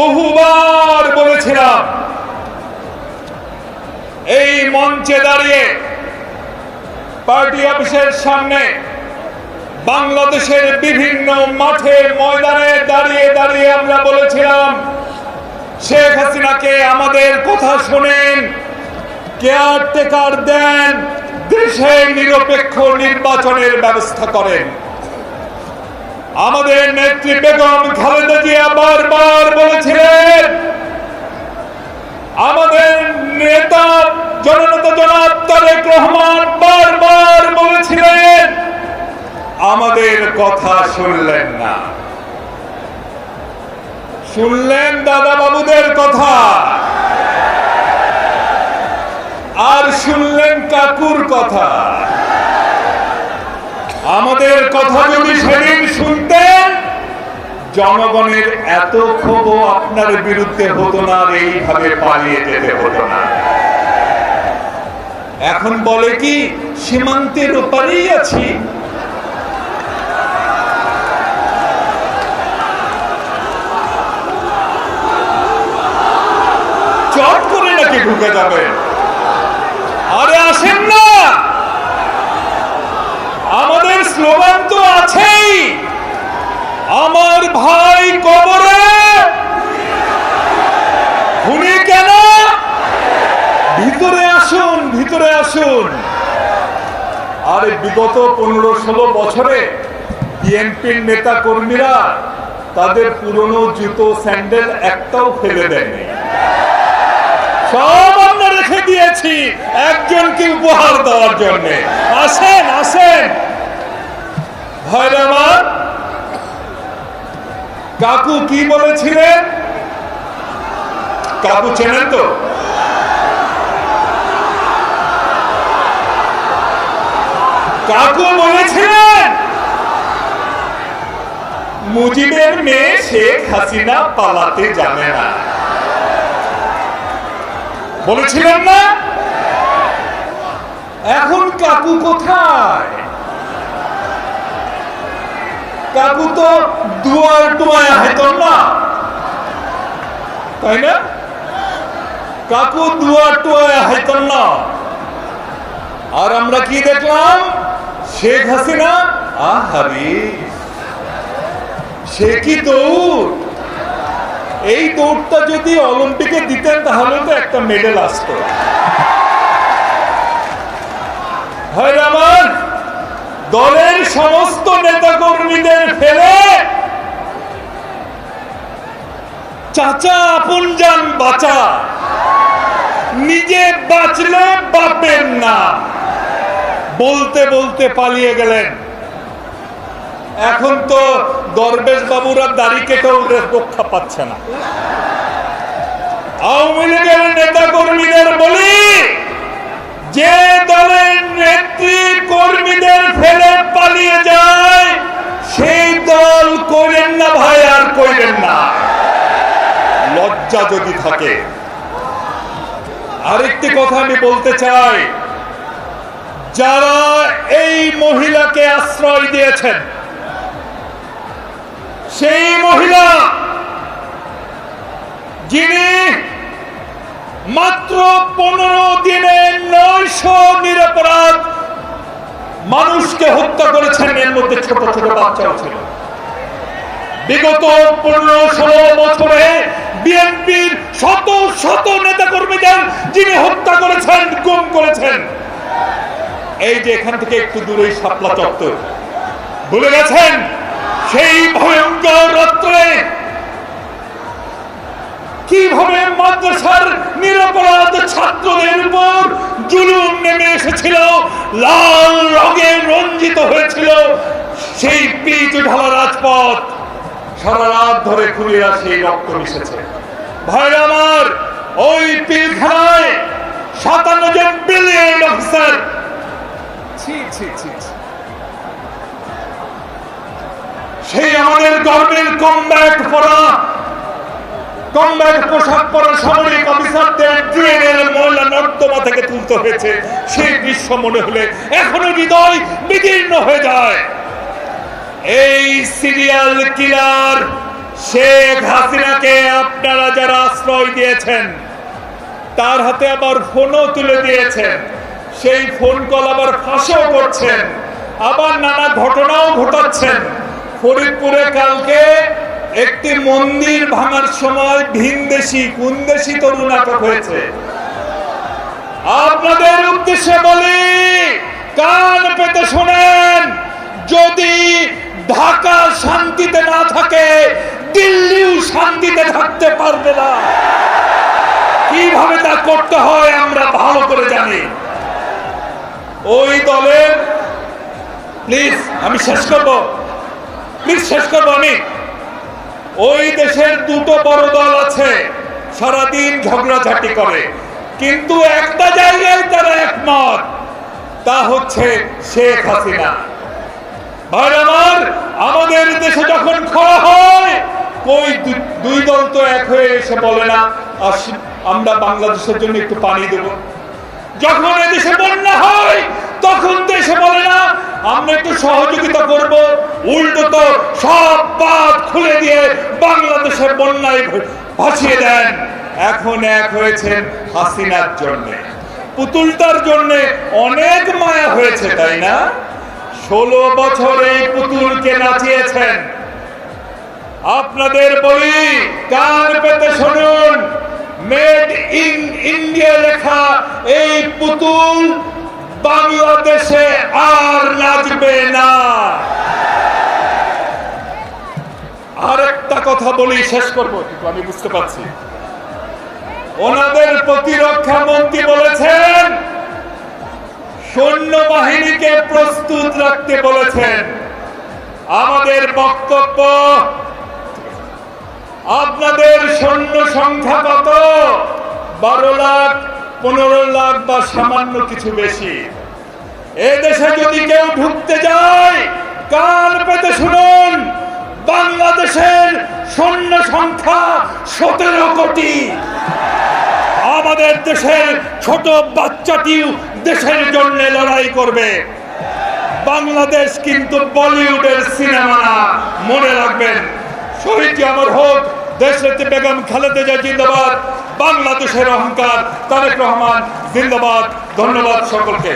বহুবার বলেছিলাম, এই মঞ্চে দাঁড়িয়ে পার্টি অফিসের সামনে বাংলাদেশের বিভিন্ন মাঠে ময়দানে দাঁড়িয়ে দাঁড়িয়ে আমরা বলেছিলাম, শেখ হাসিনাকে আমাদের কথা শোনেন, কেয়ারটেকার দেন দেশে নিরপেক্ষ নির্বাচনের ব্যবস্থা করেন। আমাদের নেত্রী বেগম খালেদা জিয়া বারবার বলেছিলেন, আমাদের নেতা জননেতা জনাব তারেক রহমান বারবার বলেছিলেন, আমাদের কথা শুনলেন না। শুনলেন দাদা বাবুদের কথা। আর শুনলেন কাকুর কথা। আমাদের কথা যদি সেদিন শুনতেন, জনগণের এত ক্ষোভ আপনার বিরুদ্ধে হতো না এইভাবে পালিয়ে যেতে হতো না। এখন বলে কি, সীমান্তের ওপারেই আছি। চট করে নাকি ঢুকে যাবে আরে আসেন না আমাদের স্লোগান তো আছেই। আমার ভাই কবরে। খুনি কেন? ভিতরে আসুন ভিতরে আসুন। আর বিগত পনেরো ষোলো বছরে বিএনপির নেতা কর্মীরা তাদের পুরনো জুতো, স্যান্ডেল একটাও ফেলে দেয়নি সব আমরা রেখে দিয়েছি একজনকে উপহার দেওয়ার জন্য। আসেন আসেন। ভয় আমার? কাকু কি বলেছিলেন? কাকু চেনেন তো? কাকু বলেছিলেন, মুজিবের মেয়ে শেখ হাসিনা পালাতে জানে না। বলেছিলেন না? এখন কাকু কোথায়? কাকু তো দুয়ার টুয়ায় হেতন না? তাই না? কাকু দুয়ার টুয়ায় না। আর আমরা কি দেখলাম? শেখ হাসিনা? আহারে। সে কি দৌড়? এই দৌড়টা যদি অলিম্পিকে দিতেন, তাহলে তো একটা মেডেল আসতো। হয় দলের সমস্ত নেতা কর্মীদের ফেলে চাচা আপন যান বাঁচা। নিজে বাঁচলে বাপের না বলতে বলতে পালিয়ে গেলেন। এখন তো দরবেশ বাবুরা দাড়ি কেটেও রক্ষা পাচ্ছে না। আওয়ামী লীগের নেতা কর্মীদের বলি যে দলের নেত্রী কর্মীদের ফেলে পালিয়ে যায়। সেই দল করেন না ভাই, আর করেন না। লজ্জা যদি থাকে। আরেকটি কথা আমি বলতে চাই। যারা এই মহিলাকে আশ্রয় দিয়েছেন, সেই মহিলা যিনি মাত্র পনেরো দিনে নয়শো নিরপরাধ মানুষকে হত্যা করেছেন, এর মধ্যে ছোট ছোট বাচ্চাও ছিল। বিগত পনেরো ষোলো বছরে বিএনপির শত শত নেতা কর্মীদের যিনি হত্যা করেছেন, গুম করেছেন। এই যে এখান থেকে একটু দূরেই শাপলা চত্বর। ভুলে গেছেন? সেই ভয়ঙ্কর রাত্রে কীভাবে মাদ্রাসার নেমে এসেছিল লাল রঙে রঞ্জিত হয়েছিল সেই পিচ ঢালা রাজপথ। সারা রাত ধরে খুলিরা সেই রক্ত মিশেছে। ভাই আমার ওই পিলখানায় সাতান্ন জন বিলিয়ন অফিসার। সেই আমাদের গর্বের কমব্যাক পরা কমব্যাক পোশাক পরা সামরিক অফিসারদের ট্রেনের ময়লা নর্দমা থেকে তুলতে হয়েছে। সেই দৃশ্য মনে হলে এখনও হৃদয় বিদীর্ণ হয়ে যায়। এই সিরিয়াল কিলার শেখ হাসিনাকে আপনারা যারা আশ্রয় দিয়েছেন, তার হাতে আবার ফোনও তুলে দিয়েছেন। সেই ফোন কল আবার ফাঁসও করছেন। আবার নানা ঘটনাও ঘটাচ্ছেন। ফরিদপুরে কালকে একটি মন্দির ভাঙার সময় ভিনদেশি কুন্দেশি তরু নাটক হয়েছে? আপনাদের উদ্দেশ্যে বলি, কান পেতে শোনেন, যদি ঢাকা শান্তিতে না থাকে, দিল্লিও শান্তিতে থাকতে পারবে না। কীভাবে তা করতে হয় আমরা ভালো করে জানি। ওই দলের, প্লিজ, আমি শেষ করব। প্লিজ শেষ করব, আমি। ওই দেশের দুটো বড় দল আছে, সারাদিন ঝগড়াঝাটি করে। কিন্তু একটা জায়গায় তারা একমত, তা হচ্ছে শেখ হাসিনা। ভাই আমার, আমাদের দেশে যখন খরা হয় দু- দুই দল তো এক হয়ে এসে বলে না আমরা বাংলাদেশের জন্য একটু পানি দেব। যখন এদেশে বন্যা হয় তখন দেশে বলে না, আমরা একটু সহযোগিতা করব। উল্টো তো সব বাদ খুলে দিয়ে বাংলাদেশের বন্যায় ভাসিয়ে দেন। এখন এক হয়েছেন হাসিনার জন্য। পুতুলটার জন্য অনেক মায়া হয়েছে, তাই না? ষোলো বছর এই পুতুলকে নাচিয়েছেন। আপনাদের বলি কান পেতে শুনুন। মেড ইন ইন্ডিয়া লেখা এই পুতুল বাংলাদেশে আর নাচবে না। আরেকটা কথা বলি, শেষ করব, কিন্তু আমি বুঝতে পারছি। ওনাদের প্রতিরক্ষা মন্ত্রী বলেছেন, সৈন্যবাহিনীকে প্রস্তুত রাখতে বলেছেন। আমাদের বক্তব্য, আপনাদের সৈন্য সংখ্যা কত? বারো লাখ পনেরো লাখ বা সামান্য কিছু বেশি। এদেশে যদি কেউ ঢুকতে যায় কান পেতে শুনুন, বাংলাদেশের সৈন্য সংখ্যা সতেরো কোটি। আমাদের দেশের ছোট বাচ্চাটিও দেশের জন্য লড়াই করবে। বাংলাদেশ কিন্তু বলিউডের সিনেমা মনে রাখবেন। শহীদ আমার হোক দেশনেত্রী বেগম খালেদা জিন্দাবাদ। বাংলাদেশের অহংকার তারেক রহমান জিন্দাবাদ ধন্যবাদ সকলকে।